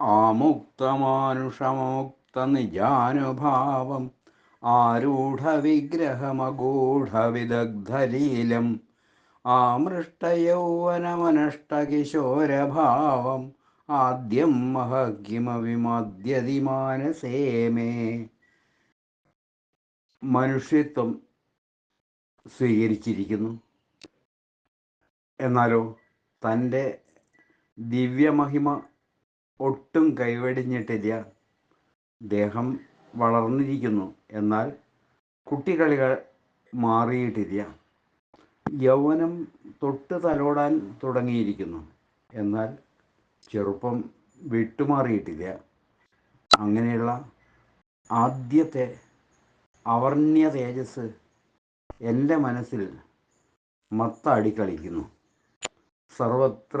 ആമുക്തമാനുഷമുക്ത നിജാനുഭാവം ആരൂഢവിഗ്രഹമഗൂഢവിദഗ്ധലീലം ആമൃഷ്ടയൗവനമനഷ്ടകിശോരഭാവം ആദ്യം മഹകിമവിമദ്യതി മാനസേ മേ മനുഷ്യത്വം സ്വീകരിച്ചിരിക്കുന്നു. എന്നാലോ തന്റെ ദിവ്യമഹിമ ഒട്ടും കൈവെടിഞ്ഞിട്ടില്ല. ദേഹം വളർന്നിരിക്കുന്നു. എന്നാൽ കുട്ടികളികൾ മാറിയിട്ടില്ല. യൗവനം തൊട്ട് തലോടാൻ തുടങ്ങിയിരിക്കുന്നു. എന്നാൽ ചെറുപ്പം വിട്ടുമാറിയിട്ടില്ല. അങ്ങനെയുള്ള ആദ്യത്തെ അവർണ്യ തേജസ് എന്റെ മനസ്സിൽ മത്തടിക്കളിക്കുന്നു സർവത്ര